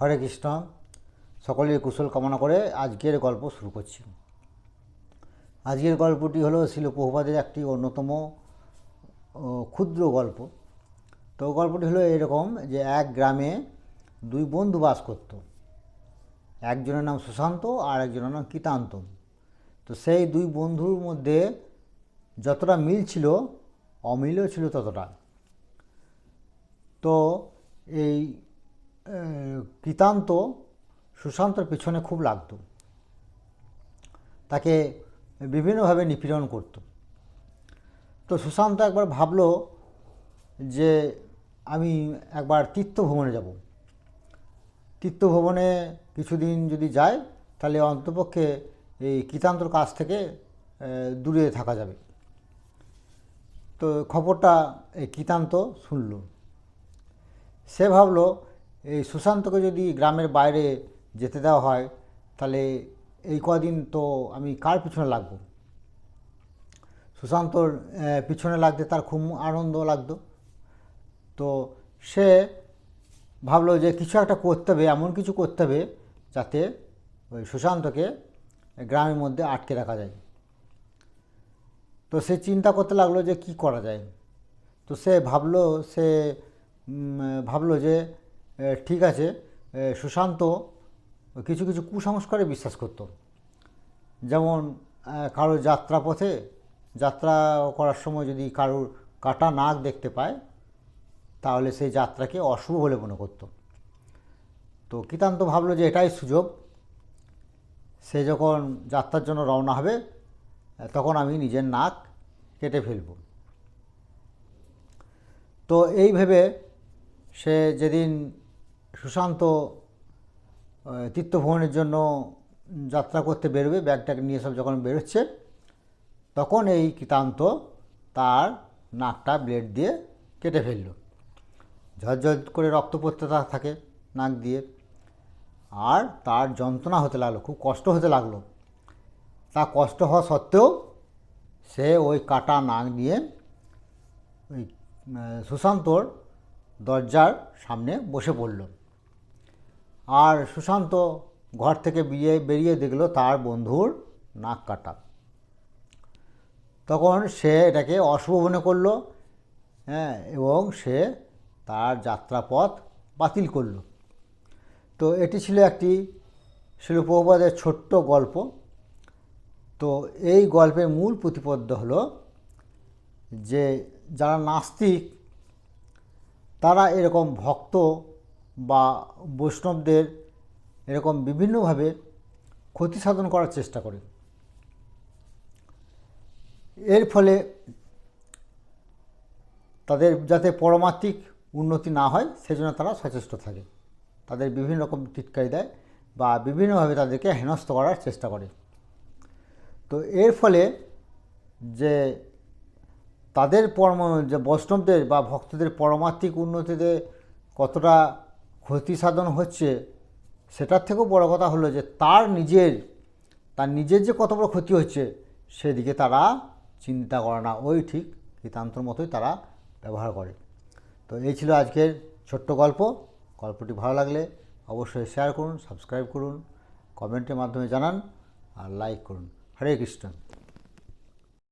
হরে কৃষ্ণ। সকলের কুশল কামনা করে আজকের গল্প শুরু করছি। আজকের গল্পটি হলো শিল প্রভুপাদের একটি অন্যতম ক্ষুদ্র গল্প। তো গল্পটি হলো এরকম যে এক গ্রামে দুই বন্ধু বাস করত। একজনের নাম সুশান্ত আর একজনের নাম কীতান্ত। তো সেই দুই বন্ধুর মধ্যে যতটা মিল ছিল, অমিলও ছিল ততটা। তো এই কৃতান্ত সুশান্তর পিছনে খুব লাগতো। তাকে বিভিন্নভাবে নিপীড়ন করত। তো সুশান্ত একবার ভাবল যে আমি একবার তীর্থভ্রমণে যাব। তীর্থভ্রমণে কিছুদিন যদি যায়, তাহলে অন্তপক্ষে এই কৃতান্তর কাছ থেকে দূরে থাকা যাবে। তো খবরটা এই কৃতান্ত শুনল। সে ভাবলো এই সুশান্তকে যদি গ্রামের বাইরে যেতে দেওয়া হয়, তাহলে এই কদিন তো আমি কার পিছনে লাগবো? সুশান্তর পিছনে লাগতে তার খুব আনন্দ লাগতো। তো সে ভাবলো যে কিছু একটা করতে হবে, এমন কিছু করতে হবে যাতে ওই সুশান্তকে গ্রামের মধ্যে আটকে রাখা যায়। তো সে চিন্তা করতে লাগল যে কি করা যায়? তো সে ভাবলো সে ভাবলো যে ঠিক আছে। সুশান্ত কিছু কিছু কুসংস্কারে বিশ্বাস করতো। যেমন কারও যাত্রাপথে, যাত্রা করার সময় যদি কারোর কাটা নাক দেখতে পায়, তাহলে সেই যাত্রাকে অশুভ বলে মনে করতো। তো কীতান্ত ভাবলো যে এটাই সুযোগ। সে যখন যাত্রার জন্য রওনা হবে, তখন আমি নিজের নাক কেটে ফেলব। তো এই ভেবে সে যেদিন সুশান্ত তীর্থভ্রমণের জন্য যাত্রা করতে বেরোবে, ব্যাগটাকে নিয়ে সব যখন বেরোচ্ছে, তখন এই কৃতান্ত তার নাকটা ব্লেড দিয়ে কেটে ফেলল। ঝরঝর করে রক্ত পড়তে থাকে নাক দিয়ে। আর তার যন্ত্রণা হতে লাগল, খুব কষ্ট হতে লাগল। তা কষ্ট হওয়া সত্ত্বেও সে ওই কাটা নাক নিয়ে ওই সুশান্তর দরজার সামনে বসে পড়ল। আর সুশান্ত ঘর থেকে বিয়ে বেরিয়ে দেখল তার বন্ধুর নাক কাটা। তখন সে এটাকে অশুভ মনে করল হ্যাঁ এবং সে তার যাত্রাপথ বাতিল করল। তো এটি ছিল একটি শিলপ্রভুপাদের ছোট্ট গল্প। তো এই গল্পের মূল প্রতিপদ্য হল যে, যারা নাস্তিক, তারা এরকম ভক্ত বা বৈষ্ণবদের এরকম বিভিন্নভাবে ক্ষতি সাধন করার চেষ্টা করে। এর ফলে তাদের যাতে পরমাত্মিক উন্নতি না হয়, সেজন্য তারা সচেষ্ট থাকে। তাদের বিভিন্ন রকম টিটকারি দেয় বা বিভিন্নভাবে তাদেরকে হেনস্থ করার চেষ্টা করে। তো এর ফলে যে তাদের পরম, যে বৈষ্ণবদের বা ভক্তদের পরমাত্মিক উন্নতিতে কতটা ক্ষতি সাধন হচ্ছে, সেটার থেকেও বড় কথা হলো যে তার নিজের তার নিজের যে কত বড় ক্ষতি হচ্ছে, সেদিকে তারা চিন্তা করে না। ওই ঠিক কীতান্তর মতোই তারা ব্যবহার করে। তো এই ছিল আজকের ছোট্ট গল্প। গল্পটি ভালো লাগলে অবশ্যই শেয়ার করুন সাবস্ক্রাইব করুন কমেন্টের মাধ্যমে জানান আর লাইক করুন। হরে কৃষ্ণ।